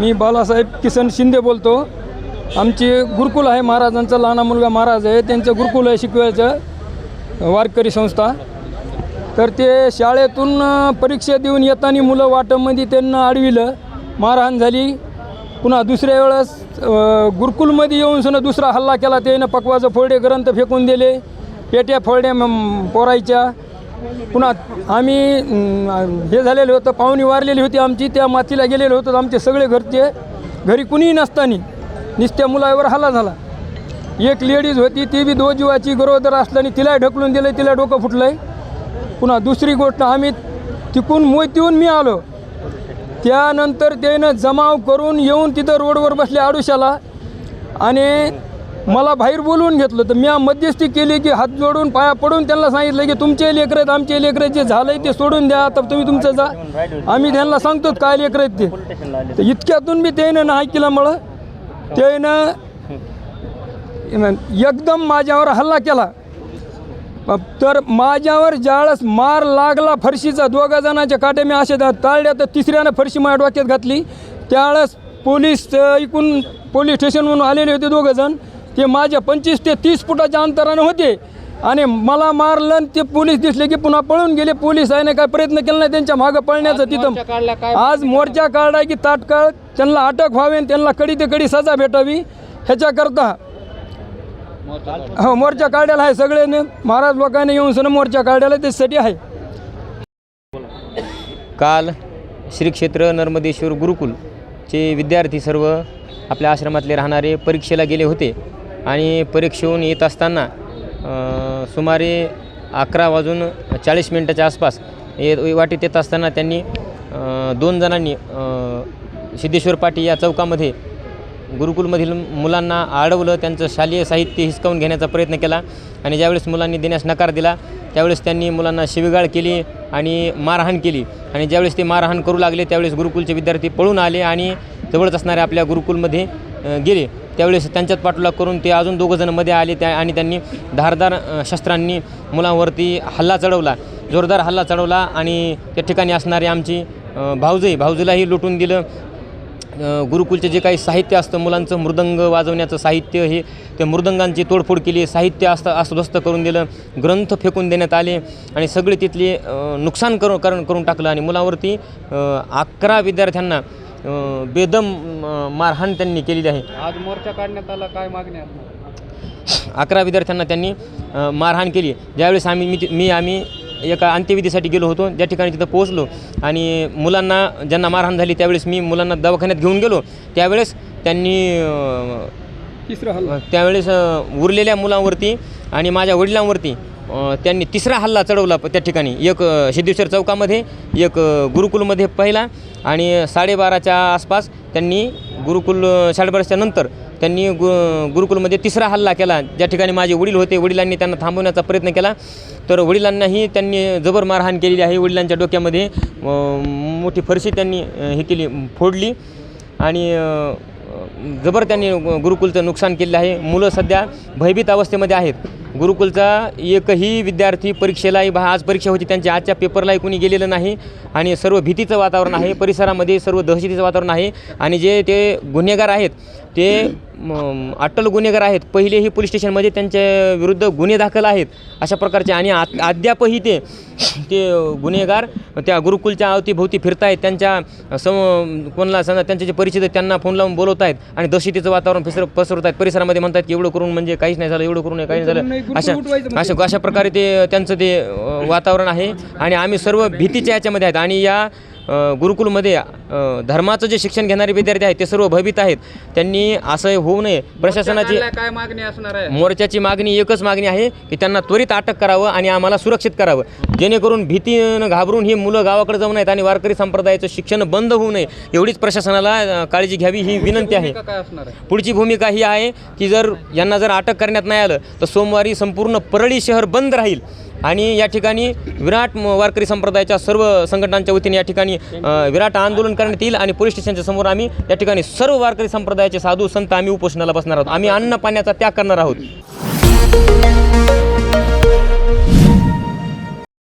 मी बालासाहेब किसन शिंदे बोलतो. आमची गुरुकुल आहे महाराजांचा लहान मुलगा महाराज आहे त्यांचं गुरुकुल आहे शिकवायचं वारकरी संस्था. तर ते शाळेतून परीक्षा देऊन येताना मुलं वाटमध्ये त्यांना अडविलं. मारहाण झाली. पुन्हा दुसऱ्या वेळेस गुरुकुलमध्ये येऊन सुद्धा दुसरा हल्ला केला. त्यानं पकवाचं फोडे ग्रंथ फेकून दिले. पेट्या फोडल्या म- पोरायच्या. पुन्हा आम्ही हे झालेलं होतं पाहुणी वारलेली होती आमची त्या मातीला गेलेलं होतं आमचे सगळे घरचे घरी कुणीही नसताना निस्त्या मुलावर हल्ला झाला. एक लेडीज होती ती बी दो जीवाची गरोदर असल्याने तिला ढकलून दिलं तिला डोकं फुटलं आहे पुन्हा दुसरी गोष्ट आम्ही तिकून मोतीहून मी आलो. त्यानंतर त्यानं जमाव करून येऊन तिथं रोडवर बसले आडुशाला. आणि मला बाहेर बोलवून घेतलं. तर मी मध्यस्थी केली की हात जोडून पाया पडून त्यांना सांगितलं की तुमचे लेकर आहेत आमचे लेकर जे झालंय ते सोडून द्या तर तुम्ही तुमचं जा. आम्ही त्यांना सांगतो काय लेकर आहेत ते. तर इतक्यातून बी त्यानं नाही केल्यामुळं त्यानं एकदम माझ्यावर हल्ला केला. तर माझ्यावर ज्यावेळेस मार लागला फरशीचा दोघा जणांच्या काट्या मी असे ताळल्या तर तिसऱ्यानं फरशी माझ्या डोक्यात घातली. त्यावेळेस पोलीस इकून पोलीस स्टेशनवरून आलेले होते दोघं जण. ते माझ्या पंचवीस ते तीस फुटाच्या अंतरानं होते. आणि मला मारलं आणि ते पोलीस दिसले की पुन्हा पळून गेले. पोलीस आहे ना काय प्रयत्न केला नाही त्यांच्या मागं पळण्याचं तिथं. आज मोर्चा काढला की तात्काळ त्यांना अटक व्हावी आणि त्यांना कडी ते कडी सजा भेटावी. ह्याच्याकरता हो मोर्चा काढायला आहे सगळे महाराज लोकांनी येऊन सण मोर्चा काढायला त्याच्यासाठी आहे. काल श्री क्षेत्र नर्मदेश्वर गुरुकुलचे विद्यार्थी सर्व आपल्या आश्रमातले राहणारे परीक्षेला गेले होते. आणि परीक्षेहून येत असताना सुमारे अकरा वाजून चाळीस मिनटाच्या आसपास ये वाटेत येत असताना त्यांनी दोन जणांनी सिद्धेश्वर पाटी या चौकामध्ये गुरुकुलमधील मुलांना अडवलं त्यांचं शालेय साहित्य हिसकावून घेण्याचा प्रयत्न केला आणि ज्यावेळेस मुलांनी देण्यास नकार दिला त्यावेळेस त्यांनी मुलांना शिवीगाळ केली आणि मारहाण केली आणि ज्यावेळेस ते मारहाण करू लागले त्यावेळेस गुरुकुलचे विद्यार्थी पळून आले आणि जवळच असणाऱ्या आपल्या गुरुकुलमध्ये गेले. त्यावेळेस त्यांच्यात पाठलाग करून ते अजून दोघंजणमध्ये आले त्या आणि त्यांनी धारदार शस्त्रांनी मुलांवरती हल्ला चढवला. जोरदार हल्ला चढवला आणि त्या ठिकाणी असणारी आमची भाऊजई भाऊजीलाही लुटून दिलं. गुरुकुलचे जे काही साहित्य असतं मुलांचं मृदंग वाजवण्याचं साहित्य हे त्या मृदंगांची तोडफोड केली साहित्य असतं अस्वस्थ करून दिलं ग्रंथ फेकून देण्यात आले आणि सगळे तिथले नुकसान करून करून करून टाकलं आणि मुलावरती अकरा विद्यार्थ्यांना बेदम मारहाण त्यांनी केलेली आहे. आज मोर्चा काढण्यात आला काय मागणी आहे अकरा विद्यार्थ्यांना त्यांनी मारहाण केली. ज्यावेळेस आम्ही मी मी आम्ही एका अंत्यविधीसाठी गेलो होतो ज्या ठिकाणी तिथं पोहोचलो आणि मुलांना ज्यांना मारहाण झाली त्यावेळेस मी मुलांना दवाखान्यात घेऊन गेलो. त्यावेळेस त्यांनी तिसरा त्यावेळेस उरलेल्या मुलांवरती आणि माझ्या वडिलांवरती त्यांनी तिसरा हल्ला चढवला त्या ठिकाणी. एक सिद्धेश्वर चौकामध्ये एक गुरुकुलमध्ये पहिला आणि साडेबाराच्या आसपास त्यांनी गुरुकुल साडेबाराच्या नंतर त्यांनी गु गुरुकुलमध्ये तिसरा हल्ला केला. ज्या ठिकाणी माझे वडील होते वडिलांनी त्यांना थांबवण्याचा प्रयत्न केला. तर वडिलांनाही त्यांनी जबर मारहाण केलेली आहे वडिलांच्या डोक्यामध्ये. मोठी फरशी त्यांनी हे केली फोडली आणि जबर त्यांनी गुरुकुलचं नुकसान केलेलं आहे. मुलं सध्या भयभीत अवस्थेमध्ये आहेत. गुरुकुलचा एकही विद्यार्थी परीक्षेलाही बा आज परीक्षा होती त्यांच्या आजच्या पेपरलाही कोणी गेलेलं नाही. आणि सर्व भीतीचं वातावरण आहे परिसरामध्ये सर्व दहशतीचं वातावरण आहे. आणि जे ते गुन्हेगार आहेत ते अटल गुन्हेगार आहेत पहिलेही पोलीस स्टेशनमध्ये त्यांच्या विरुद्ध गुन्हे दाखल आहेत अशा प्रकारचे. आणि आ अद्यापही ते ते गुन्हेगार त्या गुरुकुलच्या अवतीभोवती फिरत आहेत त्यांच्या सम कोणाला सांगा त्यांचे जे परिचित त्यांना फोन लावून बोलवत आहेत आणि दहशतीचं वातावरण पसर पसरवत आहेत परिसरामध्ये म्हणतात की एवढं करून म्हणजे काहीच नाही झालं एवढं करून काही नाही झालं. अशा अशा अशा प्रकारे ते त्यांचं ते वातावरण आहे. आणि आम्ही सर्व भीतीच्या याच्यामध्ये आहेत. आणि या गुरुकुलमध्ये धर्माचं जे शिक्षण घेणारे विद्यार्थी आहेत ते सर्व भयभीत आहेत. त्यांनी असं होऊ नये. प्रशासनाची काय मागणी असणार आहे? मोर्चाची मागणी एकच मागणी आहे की त्यांना त्वरित अटक करावं आणि आम्हाला सुरक्षित करावं. जेणेकरून भीतीनं घाबरून ही मुलं गावाकडे जाऊ नयेत आणि वारकरी संप्रदायाचं शिक्षण बंद होऊ नये एवढीच प्रशासनाला काळजी घ्यावी ही विनंती आहे? पुढची भूमिका ही आहे की जर यांना जर अटक करण्यात नाही आलं तर सोमवारी संपूर्ण परळी शहर बंद राहील. आणि या ठिकाणी विराट वारकरी संप्रदायाच्या सर्व संघटनांच्या वतीने या ठिकाणी विराट आंदोलन करण्यात येईल आणि पोलीस स्टेशनच्या समोर आम्ही या ठिकाणी सर्व वारकरी संप्रदायाचे साधू संत आम्ही उपोषणाला बसणार आहोत. आम्ही अन्न पाण्याचा त्याग करणार आहोत.